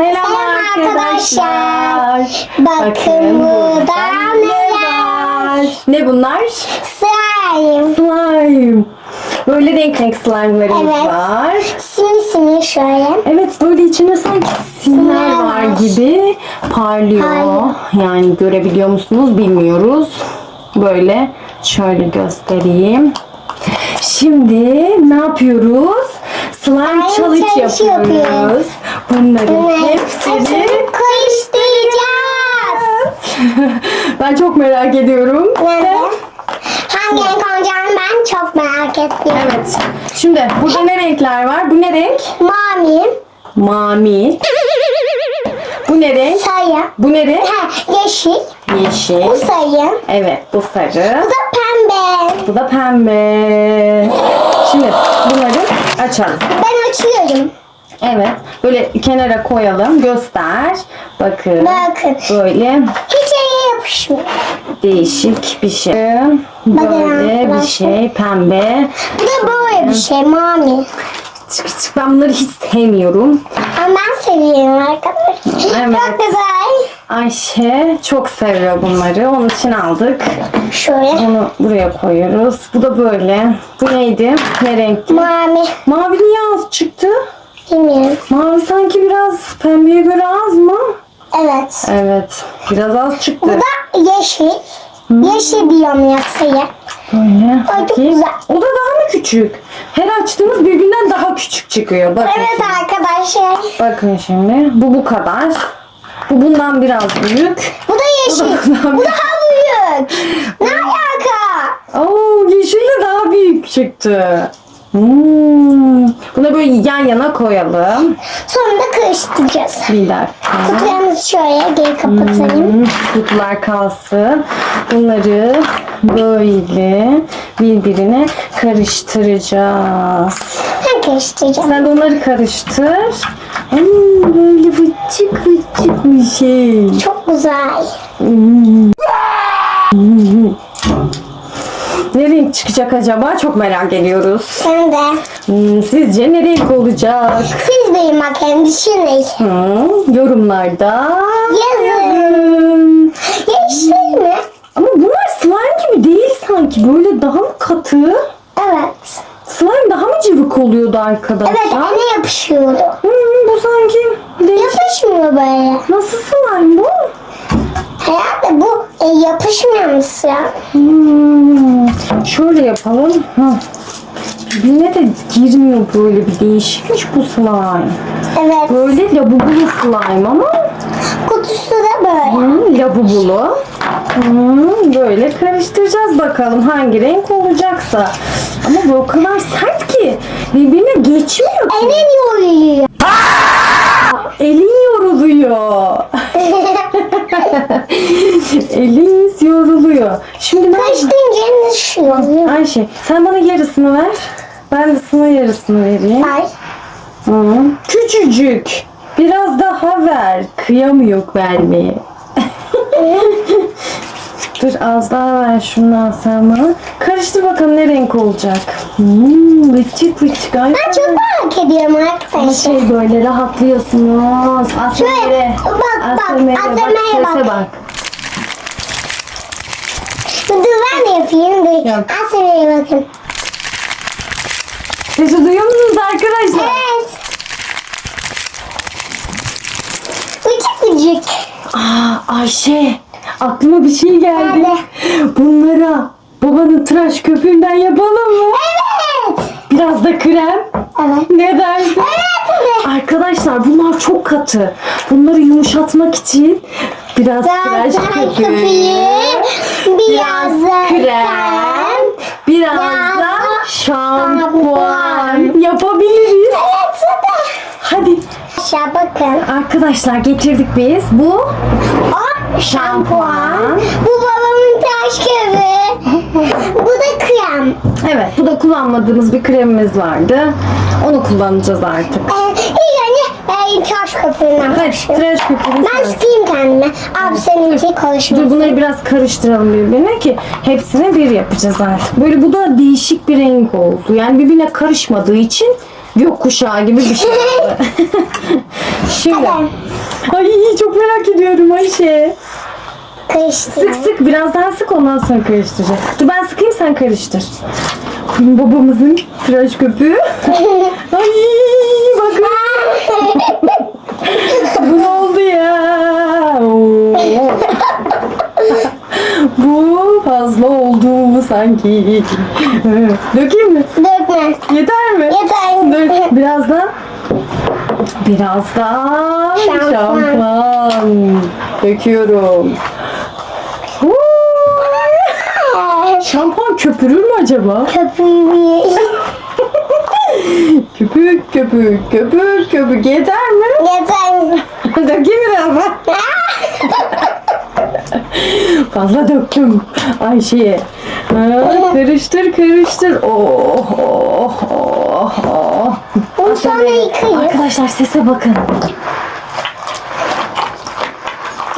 Selam Selam arkadaşlar. Bakın burada ne var? Ne bunlar? Slime. Slime. Böyle renk renk slime'larımız Evet. var. Simli simli şöyle. Evet böyle içinde sanki simler var var. gibi parlıyor. Parlıyor. Yani görebiliyor musunuz bilmiyoruz. Böyle şöyle göstereyim. Şimdi ne yapıyoruz? Slime Slime challenge challenge yapıyoruz. yapıyoruz. Bunların hepsini karıştıracağız. ben çok merak ediyorum. Hangi renk olacağını ben çok merak ettim. Evet. Şimdi burada ne renkler var? Bu ne renk? Mavi, Mavi. Bu ne renk? sarı, Bu ne renk? ha, yeşil, Yeşil. bu sarı, Evet bu sarı. bu da pembe. Bu da pembe. Şimdi bunları açalım. Ben açıyorum. Evet. Böyle kenara koyalım. Göster. Bakın. Bakın. Böyle Hiç ele yapışmıyor. değişik bir şey. Böyle bir arkadaşlar. şey. Pembe. Bu da böyle bir şey mavi. Çık çık ben bunları hiç sevmiyorum. Ama ben seviyorum arkadaşlar. Evet. Çok güzel. Ayşe çok seviyor bunları. Onun için aldık. Şöyle. Bunu buraya koyuyoruz. Bu da böyle. Bu neydi? Ne renkti? Mavi. Mavi niye az çıktı? Bilmiyorum. Mavi sanki biraz pembeye göre az mı? Evet. Evet. Biraz az Bu çıktı. da yeşil. Yeşil diyorum ya sayı. Böyle. Ay, çok bakayım. güzel. O da daha mı küçük? Her açtığımız birbirinden daha küçük çıkıyor. Bakın. Evet şimdi. arkadaşlar. Bakın şimdi. Bu bu kadar. Bu bundan biraz büyük. Bu da yeşil. bundan Bu daha büyük. Ne alaka? Oo, yeşil de daha büyük çıktı. Hmm. Bunu böyle yan yana koyalım. Sonra da karıştıracağız. Bir dakika. Kutularımızı şöyle geri kapatalım. Hmm, Kutular kalsın. Bunları böyle birbirine karıştıracağız. Ben karıştıracağım. Sen onları karıştır. Hmm, böyle vıcık vıcık bir şey. Çok güzel. Ne renk çıkacak acaba? Çok merak ediyoruz. Sen de. Hmm, sizce ne renk olacak? Siz benim bakayım düşünün. Hmm, yorumlarda Yazın. Yeşil mi? Ama bunlar slime gibi değil sanki. Böyle daha mı katı? Evet. Slime daha mı cıvık oluyordu arkadaşlar? Evet ele yapışıyordu. Hmm, bu sanki değişik. Yapışmıyor böyle. Nasıl slime bu? Herhalde bu e, yapışmıyor musun? Hmm, şöyle yapalım. Hı. Birbirine de girmiyor böyle bir değişikmiş bu slime. Evet. Böyle labubulu slime ama Kutusu da böyle. hmm, labubulu. Hmm, böyle karıştıracağız bakalım hangi renk olacaksa. Ama bu o kadar sert ki birbirine geçmiyor. Elin yoruyor. Elin yoruluyor. Eliniz yoruluyor. Şimdi ne Karıştırınca elin düşüyor. Ayşe sen bana yarısını ver. Ben de sana yarısını vereyim. Ay. Hı. Küçücük. Biraz daha ver. Kıyamıyor vermeye. Dur az daha ver şundan sen bana. Karıştır bakalım ne renk olacak. Hmm, vıçık vıçık. Ay, Ben çok merak ediyorum arkadaşlar. şey böyle rahatlıyorsunuz. Asemere. Şöyle, bak, bak, Asemere bak. Sese bak. Dur ben de yapayım. Dur. Yap. Asya'ya bakın. Sesi duyuyor musunuz arkadaşlar? Evet. Bıcık bıcık. Aa, Ayşe aklıma bir şey geldi. Bunlara babanın tıraş köpüğünden yapalım mı? Evet. Biraz da krem. Evet. Ne dersin? Evet. Arkadaşlar bunlar çok katı. Bunları yumuşatmak için biraz tıraş Biraz köpüğü, köpüğü, biraz da krem, krem, biraz biraz da şampuan yapabiliriz. Evet. Hadi Aşağı bakın. arkadaşlar getirdik biz. Bu O şampuan. Bu babamın taş köpüğü. Bu da krem. evet bu da kullanmadığımız bir kremimiz vardı. Onu kullanacağız artık. Ee, önce e, taş köpüğünden Hadi başlıyorum. tıraş köpüğünü Ben sıkayım kendime. Abi seninki Dur konuşmasın. bunları biraz karıştıralım birbirine ki hepsini bir yapacağız artık. Böyle bu da değişik bir renk oldu. Yani birbirine karışmadığı için gökkuşağı gibi bir şey oldu. Şimdi. Ay çok merak ediyorum Ayşe. Karıştır. Sık sık biraz daha sık ondan sonra karıştıracak. Dur ben sıkayım sen karıştır. Babamızın tıraş köpüğü. Ay bakın bu ne oldu ya? Oo. bu fazla oldu sanki. Dökeyim mi? Dökme. Yeter mi? Yeter. Dur biraz daha. Biraz daha Şampuan. şampuan. Döküyorum. Şampuan köpürür mü acaba? Köpüğü. Köpük köpük köpük köpük yeter mi? Yeter. Dökeyim biraz. Fazla döktüm Ayşe'ye. Karıştır karıştır. Oh oh oh oh. Sonra yıkayız. Arkadaşlar sese bakın.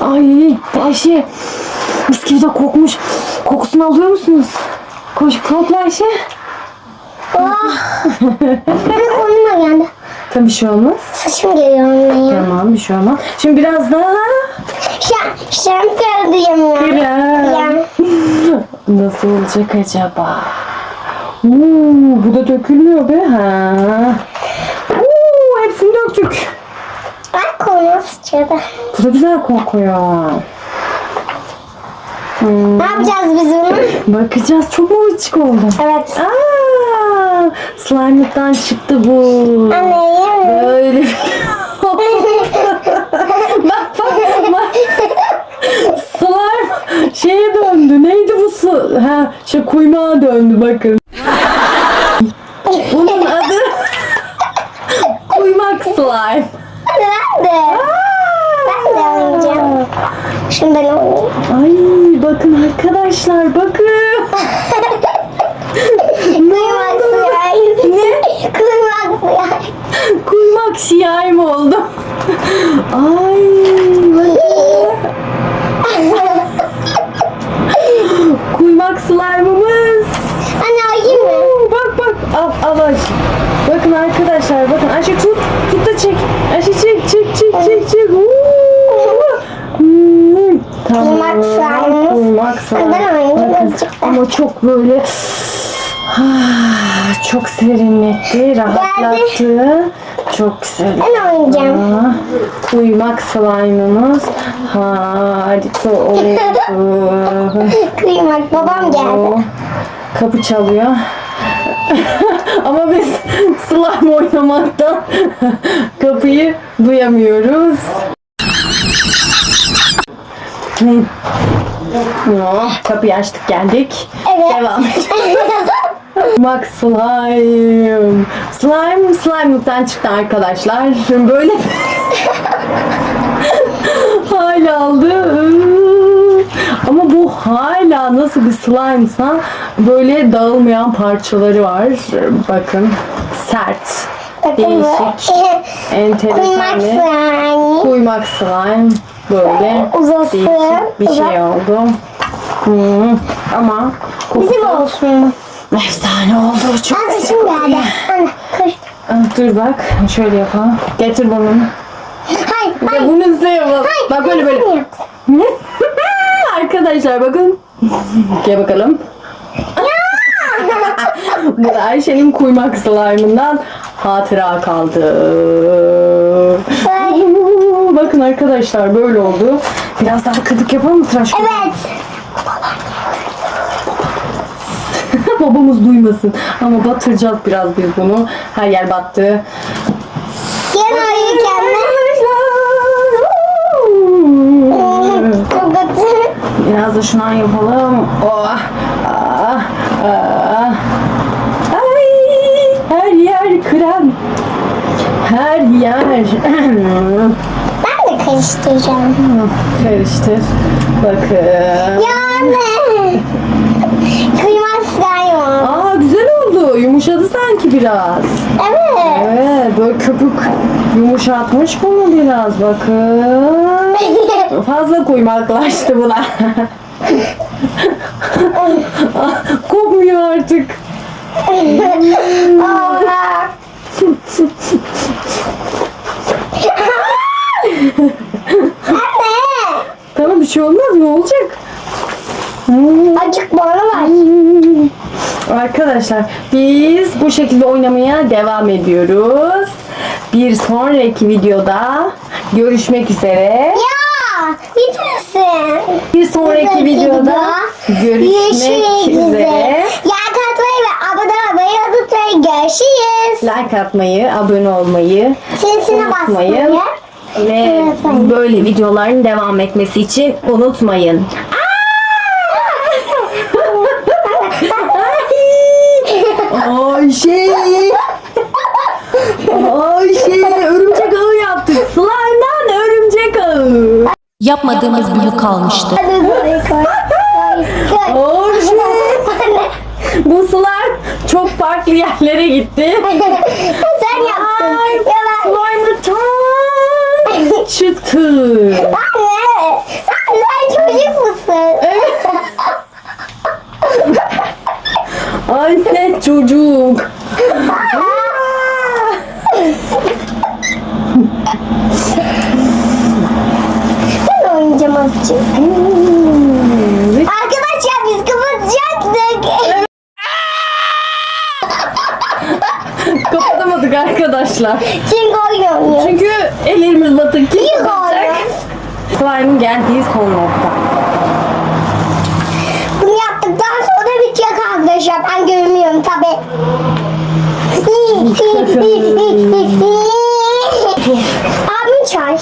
Ay Ayşe mis gibi de kokmuş. Kokusunu alıyor musunuz? Koş kokla Ayşe. Bana konuma geldi. Tabii bir şey olmaz. Saçım geliyor onunla ya. Tamam bir şey olmaz. Şimdi biraz daha Şam, şampiyon diyeyim ya. krem. Nasıl olacak acaba? Oo, bu da dökülmüyor be. Ha. Oo, hepsini döktük. Bak konu sıçradı. Bu da güzel kokuyor. Hmm, Ne yapacağız biz bunu? bakacağız. Çok mu açık oldu? Evet. Aa, slime'lıktan çıktı bu. Anne. Böyle. bak bak bak. Slime şeye döndü. Neydi bu su? Ha, şey kuymağa döndü bakın. Bunun adı kuymak slime. Ben de. Ben de oynayacağım. Şimdi ben oynayayım. Ay bakın arkadaşlar bakın. Kıymak suyu. Ne? Kıymak suyu. Kuymak slime oldu. Ay bakın. Kuymak slime'ımız. Anne ayayım mı? Oo, Bak bak al al Ayşe. Bakın arkadaşlar bakın Ayşe tut tut da çek. Ayşe çek çek çek çek çek. Oo. Hmm, Tamam. Kuymak slime. Azıcık da. Ama çok böyle ah, çok serinletti, rahatlattı. Çok güzel. Ben oynayacağım. Aa, Kuymak slime'ımız harika oldu. Kıymak babam geldi. Kapı çalıyor. Ama biz slime oynamaktan kapıyı duyamıyoruz. Oh, kapıyı açtık geldik. Evet. Devam. Bak slime. Slime slime'lıktan çıktı arkadaşlar. Şimdi böyle hala aldı. Ama bu hala nasıl bir slime'sa böyle dağılmayan parçaları var. Bakın sert. Değişik. Enteresan bir suyu. kuymak slime. Böyle Uzasın. değişik bir şey oldu. Hmm, Ama kokusu Bizim olsun. efsane oldu. Çok Anne güzel şimdi geldi. Anne. Ah, Dur bak şöyle yapalım. Getir bunu. Hayır. Ya Hayır. bunu üstüne yapalım. Bak böyle böyle. Arkadaşlar bakın. Gel bakalım. Bu da Ayşe'nin kuymak slime'ından hatıra kaldı. Bakın arkadaşlar böyle oldu. Biraz daha kırdık yapalım mı tıraş? Evet. Babamız duymasın. Ama batıracağız biraz biz bunu. Her yer battı. Gel uyurken. Biraz da şundan yapalım. Oh. Ah. Ah. Ay, her yer krem. Her yer. Karıştıracağım. Karıştır. Bakın. Ya anne. Kıymak slime. Aa güzel oldu. Yumuşadı sanki biraz. Evet. Evet böyle köpük yumuşatmış bunu biraz bakın. Fazla kuymaklaştı buna. Ah, Kopmuyor artık. Aa. Anne. tamam olmaz ne olacak? Hmm. Acık bana var. Arkadaşlar biz bu şekilde oynamaya devam ediyoruz. Bir sonraki videoda görüşmek üzere. Ya bitmesin. Bir sonraki videoda videoda görüşmek üzere. Ya katmayı ve abone olmayı unutmayın. Görüşürüz. Like atmayı, abone olmayı Sesine unutmayın. Ve böyle videoların devam etmesi için unutmayın. Ayşe! Ayşe! Örümcek ağı yaptık. Slime'dan örümcek ağı. Yapmadığımız büyük kalmıştı. Ayşe! Bu slime çok farklı yerlere gitti. Sen yaptın. Ya ben. Slime'ı çıktı. Anne. Sen çocuk musun? Anne çocuk. Ben oynayacağım azıcık. Arkadaşlar biz kapatacaktık. Kapatamadık arkadaşlar. Çünkü oynuyoruz. Çünkü ellerimiz batık. Kim İyi kapatacak? oynuyoruz. Slime'ın geldiği son nokta. Bunu yaptıktan sonra bitecek arkadaşlar. Ben görmüyorum tabi. Abim çay.